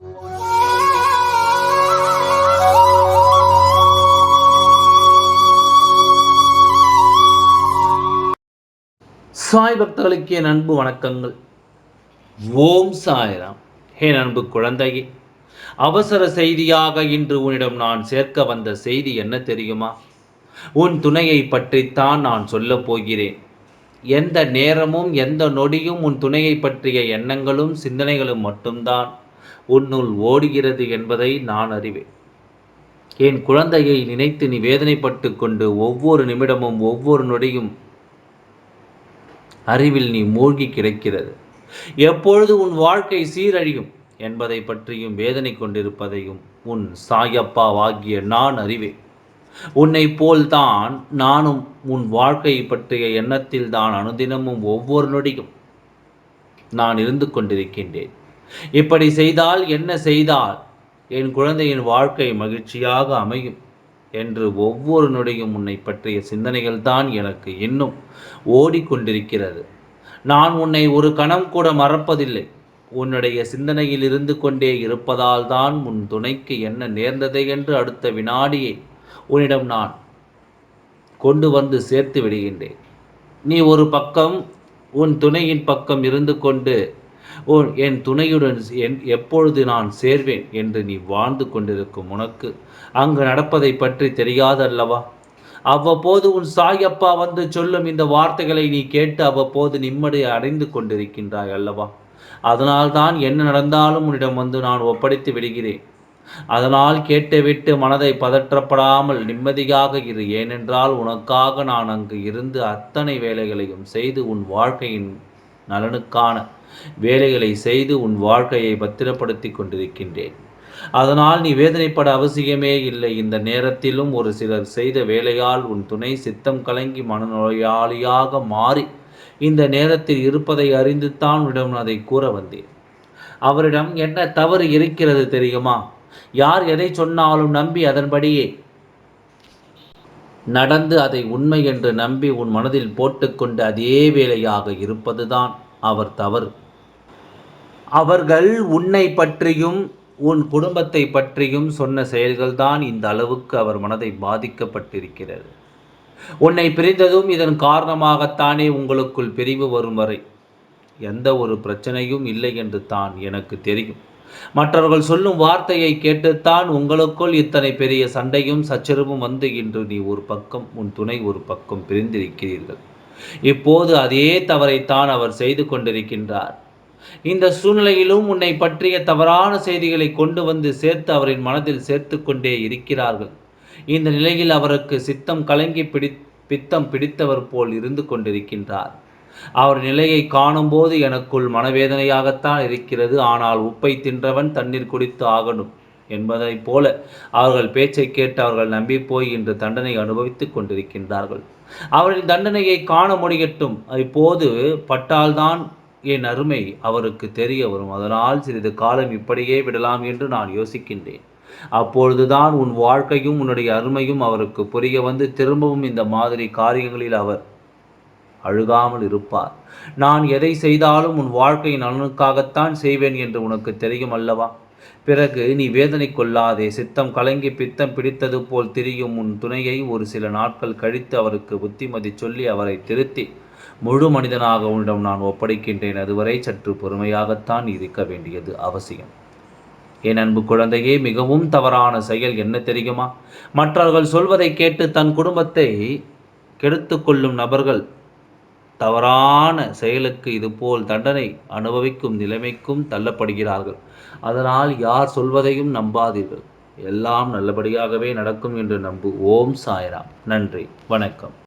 சாய் பக்தர்களுக்கு என் அன்பு வணக்கங்கள். ஓம் சாய்ராம். என் அன்பு குழந்தையே அவசர செய்தியாக இன்று உன்னிடம் நான் சேர்க்க வந்த செய்தி என்ன தெரியுமா? உன் துணையை பற்றித்தான் நான் சொல்லப் போகிறேன். எந்த நேரமும் எந்த நொடியும் உன் துணையை பற்றிய எண்ணங்களும் சிந்தனைகளும் மட்டும்தான். உன்னுள் ஓடுகிறது என்பதை நான் அறிவேன். என் குழந்தையை நினைத்து நீ வேதனைப்பட்டு கொண்டு ஒவ்வொரு நிமிடமும் ஒவ்வொரு நொடியும் அறிவில் நீ மூழ்கி கிடக்கிறது. எப்பொழுது உன் வாழ்க்கை சீரழியும் என்பதை பற்றியும் வேதனை கொண்டிருப்பதையும் உன் சாயப்பாவாகிய நான் அறிவேன். உன்னை போல்தான் நானும் உன் வாழ்க்கையை பற்றிய எண்ணத்தில் தான் அனுதினமும் ஒவ்வொரு நொடியும் நான் இருந்து கொண்டிருக்கின்றேன். இப்படி செய்தால் என்ன செய்தால் என் குழந்தையின் வாழ்க்கை மகிழ்ச்சியாக அமையும் என்று ஒவ்வொரு நொடியும் உன்னை பற்றிய சிந்தனைகள் தான் எனக்கு இன்னும் ஓடிக்கொண்டிருக்கிறது. நான் உன்னை ஒரு கணம் கூட மறப்பதில்லை. உன்னுடைய சிந்தனையில் இருந்து கொண்டே இருப்பதால் தான் உன் துணைக்கு என்ன நேர்ந்தது என்று அடுத்த வினாடியை உன்னிடம் நான் கொண்டு வந்து சேர்த்து விடுகின்றேன். நீ ஒரு பக்கம் உன் துணையின் பக்கம் இருந்து கொண்டு ஓ என் துணையுடன் என் எப்பொழுது நான் சேர்வேன் என்று நீ வாழ்ந்து கொண்டிருக்கும் உனக்கு அங்கு நடப்பதை பற்றி தெரியாதல்லவா? அவ்வப்போது உன் சாயப்பா வந்து சொல்லும் இந்த வார்த்தைகளை நீ கேட்டு அவ்வப்போது நிம்மதி அடைந்து கொண்டிருக்கின்றாய் அல்லவா? அதனால்தான் என்ன நடந்தாலும் உன்னிடம் வந்து நான் ஒப்படைத்து விடுகிறேன். அதனால் கேட்டுவிட்டு மனதை பதற்றப்படாமல் நிம்மதியாக இரு. ஏனென்றால் உனக்காக நான் அங்கு இருந்து அத்தனை வேலைகளையும் செய்து உன் வாழ்க்கையின் நலனுக்கான வேலைகளை செய்து உன் வாழ்க்கையை பத்திரப்படுத்தி கொண்டிருக்கின்றேன். அதனால் நீ வேதனைப்பட அவசியமே இல்லை. இந்த நேரத்திலும் ஒரு சிலர் செய்த வேலையால் உன் துணை சித்தம் கலங்கி மனநோயாளியாக மாறி இந்த நேரத்தில் இருப்பதை அறிந்துத்தான் உன்னிடம் அதை கூற வந்தேன். அவரிடம் என்ன தவறு இருக்கிறது தெரியுமா? யார் எதை சொன்னாலும் நம்பி அதன்படியே நடந்து அதை உண்மை என்று நம்பி உன் மனதில் போட்டுக்கொண்டு அதே வேலையாக இருப்பதுதான். அவர் தவறு. அவர்கள் உன்னை பற்றியும் உன் குடும்பத்தை பற்றியும் சொன்ன செயல்கள்தான் இந்த அளவுக்கு அவர் மனதை பாதிக்கப்பட்டிருக்கிறது. உன்னை பிரிந்ததும் இதன் காரணமாகத்தானே உங்களுக்குள் பிரிவு வரும் வரை. எந்த ஒரு பிரச்சனையும் இல்லை என்று தான் எனக்கு தெரியும். மற்றவர்கள் சொல்லும் வார்த்தையை கேட்டுத்தான் உங்களுக்குள் இத்தனை பெரிய சண்டையும் சச்சரவும் வந்து இன்று நீ ஒரு பக்கம் உன் துணை ஒரு பக்கம் பிரிந்திருக்கிறீர்கள். இப்போது அதே தவறைத்தான் அவர் செய்து கொண்டிருக்கின்றார். இந்த சூழ்நிலையிலும் உன்னை பற்றிய தவறான செய்திகளை கொண்டு வந்து சேர்த்து அவரின் மனதில் சேர்த்து கொண்டே இருக்கிறார்கள். இந்த நிலையில் அவருக்கு சித்தம் கலங்கி பிடி பித்தம் பிடித்தவர் போல் இருந்து கொண்டிருக்கின்றார். அவர் நிலையை காணும்போது எனக்குள் மனவேதனையாகத்தான் இருக்கிறது. ஆனால் உப்பை தின்றவன் தண்ணீர் குடித்து ஆகணும். என்பதைப் போல அவர்கள் பேச்சை கேட்டு அவர்கள் நம்பி போய் இன்று தண்டனை அனுபவித்துக் கொண்டிருக்கின்றார்கள். அவரின் தண்டனையை காண முடியட்டும். இப்போது பட்டால்தான் என் அருமை அவருக்கு தெரிய வரும். அதனால் சிறிது காலம் இப்படியே விடலாம் என்று நான் யோசிக்கின்றேன். அப்பொழுதுதான் உன் வாழ்க்கையும் உன்னுடைய அருமையும் அவருக்கு புரிய வந்து திரும்பவும் இந்த மாதிரி காரியங்களில் அவர் அழுகாமல் இருப்பார். நான் எதை செய்தாலும் உன் வாழ்க்கையின் நலனுக்காகத்தான் செய்வேன் என்று உனக்கு தெரியும் அல்லவா? பிறகு நீ வேதனை கொள்ளாதே சித்தம் கலங்கி பித்தம் பிடித்தது போல் திரியும் உன் துணையை ஒரு சில நாட்கள் கழித்து அவருக்கு புத்திமதி சொல்லி அவரை திருத்தி முழு மனிதனாக உன்னிடம் நான் ஒப்படைக்கின்றேன். அதுவரை சற்று பொறுமையாகத்தான் இருக்க வேண்டியது அவசியம். என் அன்பு குழந்தையே மிகவும் தவறான செயல் என்ன தெரியுமா? மற்றவர்கள் சொல்வதை கேட்டு தன் குடும்பத்தை கெடுத்து கொள்ளும் நபர்கள் தவறான செயலுக்கு இதுபோல் தண்டனை அனுபவிக்கும் நிலைமைக்கும் தள்ளப்படுகிறார்கள். அதனால் யார் சொல்வதையும் நம்பாதீர்கள். எல்லாம் நல்லபடியாகவே நடக்கும் என்று நம்பு. ஓம் சாய்ராம். நன்றி. வணக்கம்.